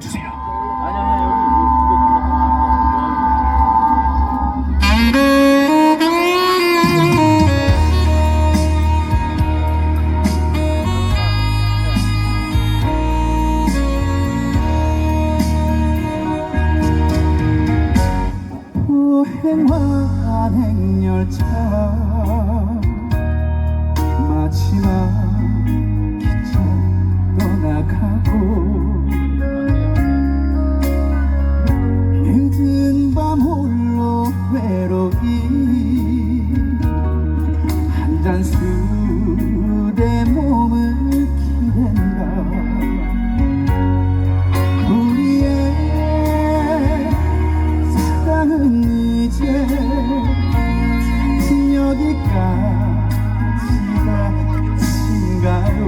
주세요. 아니 아니 여기 이거 보행한 행열차 마지막 한잔 술에 몸을 기댄다. 우리의 사랑은 이제 여기까지가 끝인가요?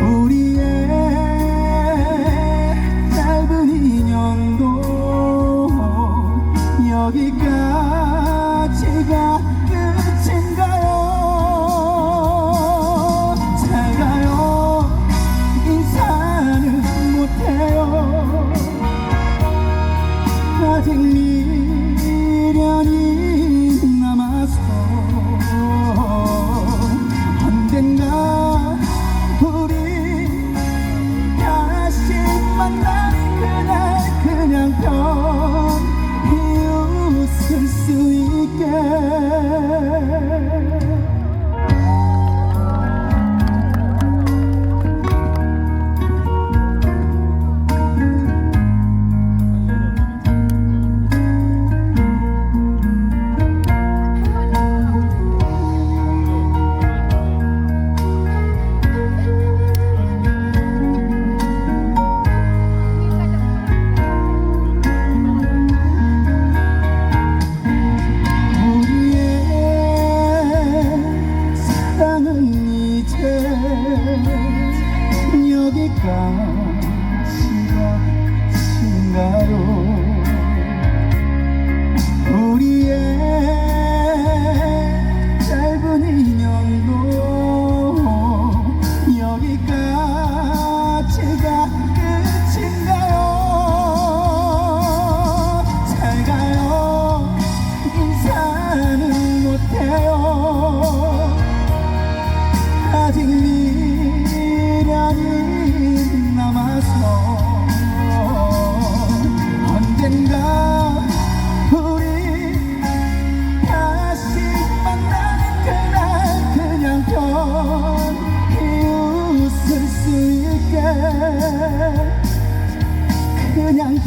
우리의 짧은 인연도 여기까지 아직 Nàng